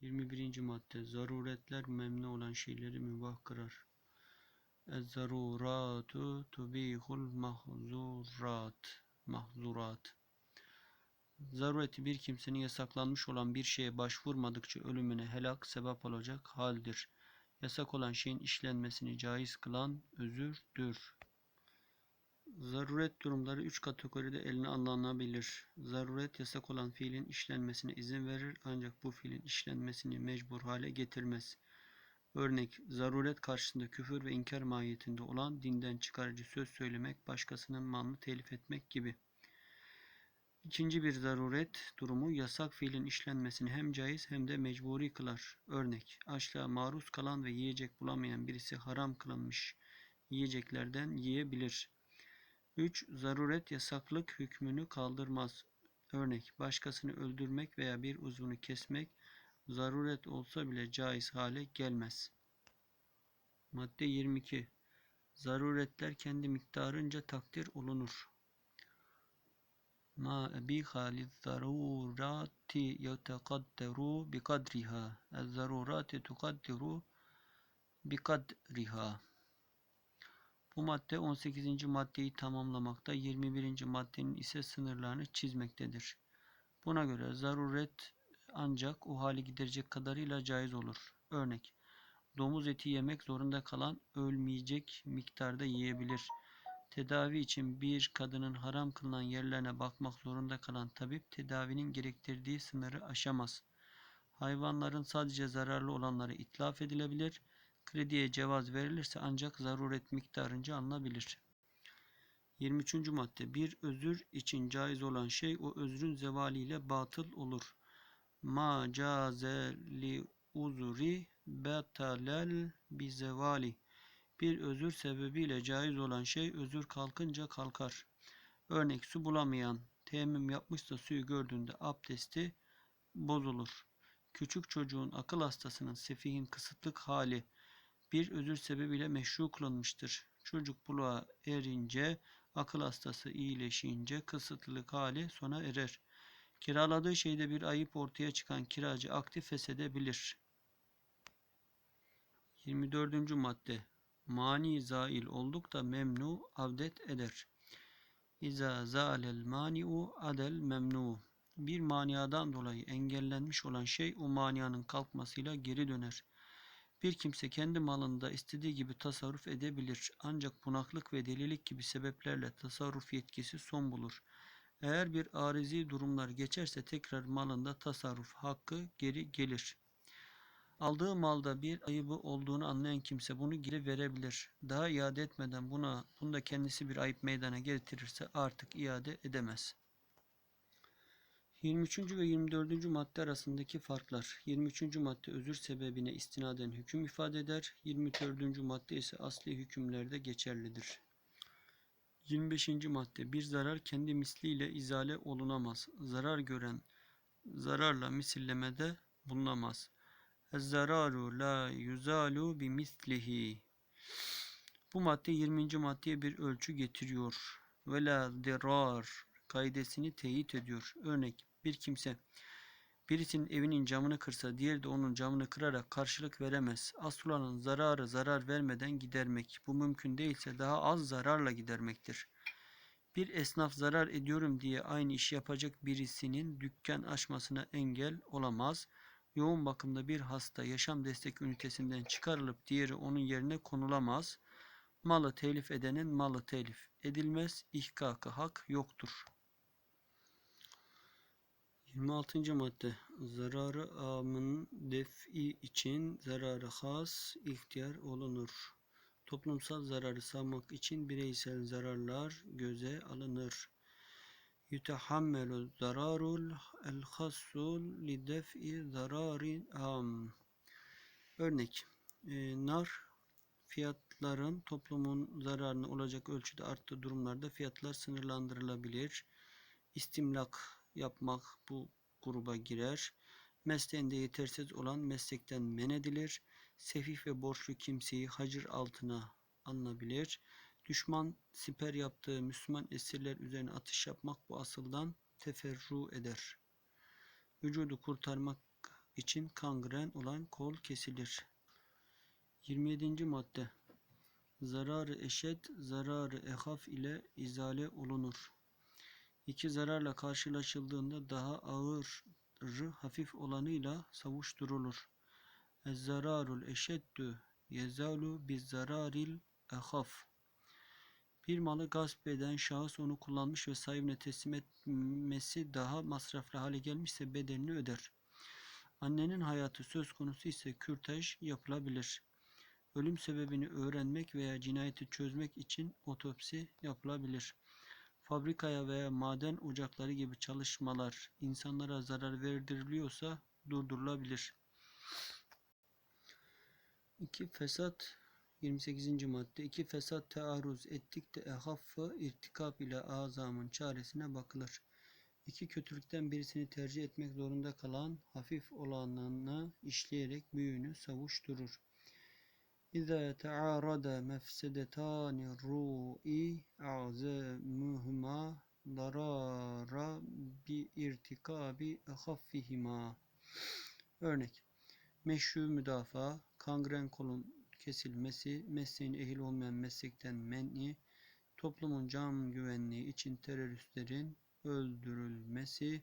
21. madde Zaruretler memnu olan şeyleri mübah kırar. Ez-zaruratu tubihul mahzurat. Mahzurat. Zarureti bir kimsenin yasaklanmış olan bir şeye başvurmadıkça ölümüne helak sebep olacak haldir. Yasak olan şeyin işlenmesini caiz kılan özürdür. Zaruret durumları üç kategoride eline alınabilir. Zaruret yasak olan fiilin işlenmesine izin verir ancak bu fiilin işlenmesini mecbur hale getirmez. Örnek, zaruret karşısında küfür ve inkar mahiyetinde olan dinden çıkarıcı söz söylemek, başkasının malını telif etmek gibi. İkinci bir zaruret durumu yasak fiilin işlenmesini hem caiz hem de mecburi kılar. Örnek, açlığa maruz kalan ve yiyecek bulamayan birisi haram kılınmış yiyeceklerden yiyebilir. 3. Zaruret yasaklık hükmünü kaldırmaz. Örnek, başkasını öldürmek veya bir uzvunu kesmek zaruret olsa bile caiz hale gelmez. Madde 22. Zaruretler kendi miktarınca takdir olunur. Ma ebiha lizzarurati yetekadderu bikadriha. Ez-zarurati tukaddiru bikadriha. Bu madde 18. maddeyi tamamlamakta, 21. maddenin ise sınırlarını çizmektedir. Buna göre zaruret ancak o hali giderecek kadarıyla caiz olur. Örnek, domuz eti yemek zorunda kalan ölmeyecek miktarda yiyebilir. Tedavi için bir kadının haram kılınan yerlerine bakmak zorunda kalan tabip tedavinin gerektirdiği sınırı aşamaz. Hayvanların sadece zararlı olanları itlaf edilebilir. Krediye cevaz verilirse ancak zaruret miktarınca alınabilir. 23. madde Bir özür için caiz olan şey o özrün zevaliyle batıl olur. Ma caze li uzuri betalel bi zevali. Bir özür sebebiyle caiz olan şey özür kalkınca kalkar. Örnek su bulamayan teyemmüm yapmışsa suyu gördüğünde abdesti bozulur. Küçük çocuğun akıl hastasının sefihin kısıtlık hali bir özür sebebiyle meşru kılınmıştır. Çocuk buluğa erince, akıl hastası iyileşince kısıtlılık hali sona erer. Kiraladığı şeyde bir ayıp ortaya çıkan kiracı aktif feshedebilir. 24. madde Mani zail olduk da memnu avdet eder. İza zalel mani'u adel memnu. Bir maniadan dolayı engellenmiş olan şey o manianın kalkmasıyla geri döner. Bir kimse kendi malında istediği gibi tasarruf edebilir. Ancak bunaklık ve delilik gibi sebeplerle tasarruf yetkisi son bulur. Eğer bir arizi durumlar geçerse tekrar malında tasarruf hakkı geri gelir. Aldığı malda bir ayıbı olduğunu anlayan kimse bunu geri verebilir. Daha iade etmeden buna bunda kendisi bir ayıp meydana getirirse artık iade edemez. 23. ve 24. madde arasındaki farklar. 23. madde özür sebebine istinaden hüküm ifade eder. 24. madde ise asli hükümlerde geçerlidir. 25. madde bir zarar kendi misliyle izale olunamaz. Zarar gören zararla misillemede bulunamaz. Ez-zararu la yuzalu bi mislihi. Bu madde 20. maddeye bir ölçü getiriyor. Ve la dirar kaidesini teyit ediyor. Örnek bir kimse birisinin evinin camını kırsa diğeri de onun camını kırarak karşılık veremez. Asıl olan zararı zarar vermeden gidermek. Bu mümkün değilse daha az zararla gidermektir. Bir esnaf zarar ediyorum diye aynı işi yapacak birisinin dükkan açmasına engel olamaz. Yoğun bakımda bir hasta yaşam destek ünitesinden çıkarılıp diğeri onun yerine konulamaz. Malı telif edenin malı telif edilmez. İhkakı hak yoktur. 26. madde Zararı amın def'i için zararı has ihtiyar olunur. Toplumsal zararı sağlamak için bireysel zararlar göze alınır. Yütehammelu zararul el hassul li def'i zararin am. Örnek e, nar fiyatların toplumun zararına olacak ölçüde arttığı durumlarda fiyatlar sınırlandırılabilir. İstimlak yapmak bu gruba girer. Mesleğinde yetersiz olan meslekten men edilir. Sefih ve borçlu kimseyi hacir altına alınabilir. Düşman siper yaptığı Müslüman esirler üzerine atış yapmak bu asıldan teferru eder. Vücudu kurtarmak için kangren olan kol kesilir. 27. madde Zararı eşet, zararı ehaf ile izale olunur. İki zararla karşılaşıldığında daha ağırı hafif olanıyla savuşturulur. Ez-zararul eşeddü yezalu biz zararil ehaf. Bir malı gasp eden şahıs onu kullanmış ve sahibine teslim etmesi daha masraflı hale gelmişse bedelini öder. Annenin hayatı söz konusu ise kürtaj yapılabilir. Ölüm sebebini öğrenmek veya cinayeti çözmek için otopsi yapılabilir. Fabrikaya veya maden ocakları gibi çalışmalar insanlara zarar verdiriliyorsa durdurulabilir. 2. Fesat 28. madde 2. Fesat tearruz ettikte ehaffı irtikap ile azamın çaresine bakılır. İki kötülükten birisini tercih etmek zorunda kalan hafif olanını işleyerek büyüğünü savuşturur. İza tearada mefsedetani ru'i a'zamuhuma darara bi irtikabi haffihima. Örnek Meşru müdafaa, kangren kolun kesilmesi, mesleğin ehil olmayan meslekten men'i, toplumun can güvenliği için teröristlerin öldürülmesi,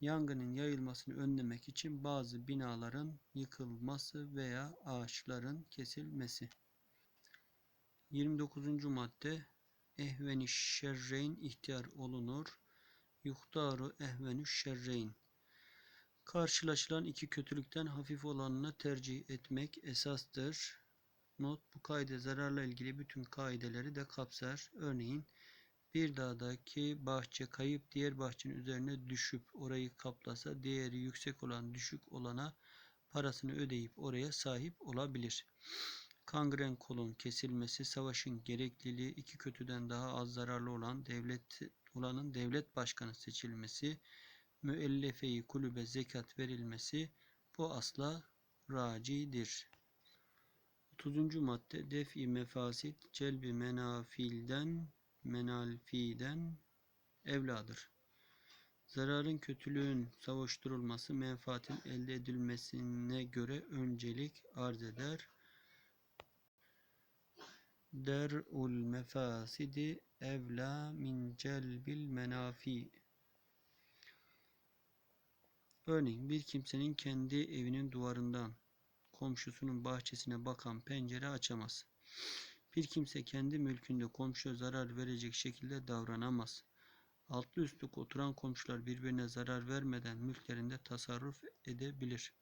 yangının yayılmasını önlemek için bazı binaların yıkılması veya ağaçların kesilmesi. 29. madde Ehveni şerreyn ihtiyar olunur. Yuhtaru ehvenü şerreyn. Karşılaşılan iki kötülükten hafif olanını tercih etmek esastır. Not bu kaide zararla ilgili bütün kaideleri de kapsar. Örneğin bir dağdaki bahçe kayıp diğer bahçenin üzerine düşüp orayı kaplasa değeri yüksek olan düşük olana parasını ödeyip oraya sahip olabilir. Kangren kolun kesilmesi, savaşın gerekliliği, iki kötüden daha az zararlı olan devlet olanın devlet başkanı seçilmesi, müellefeyi kulübe zekat verilmesi bu asla racidir. 30. madde defi mefasit celbi menafilden menalfiden evladır. Zararın kötülüğün savuşturulması menfaatin elde edilmesine göre öncelik arz eder. Der'ul mefasidi evla min celbil menafi. Örneğin bir kimsenin kendi evinin duvarından komşusunun bahçesine bakan pencere açamaz. Bir kimse kendi mülkünde komşuya zarar verecek şekilde davranamaz. Altlı üstlü oturan komşular birbirine zarar vermeden mülklerinde tasarruf edebilir.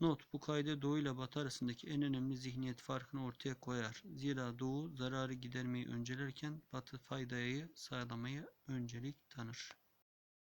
Not, bu kaide Doğu ile Batı arasındaki en önemli zihniyet farkını ortaya koyar. Zira Doğu zararı gidermeyi öncelerken Batı faydayı sağlamayı öncelik tanır.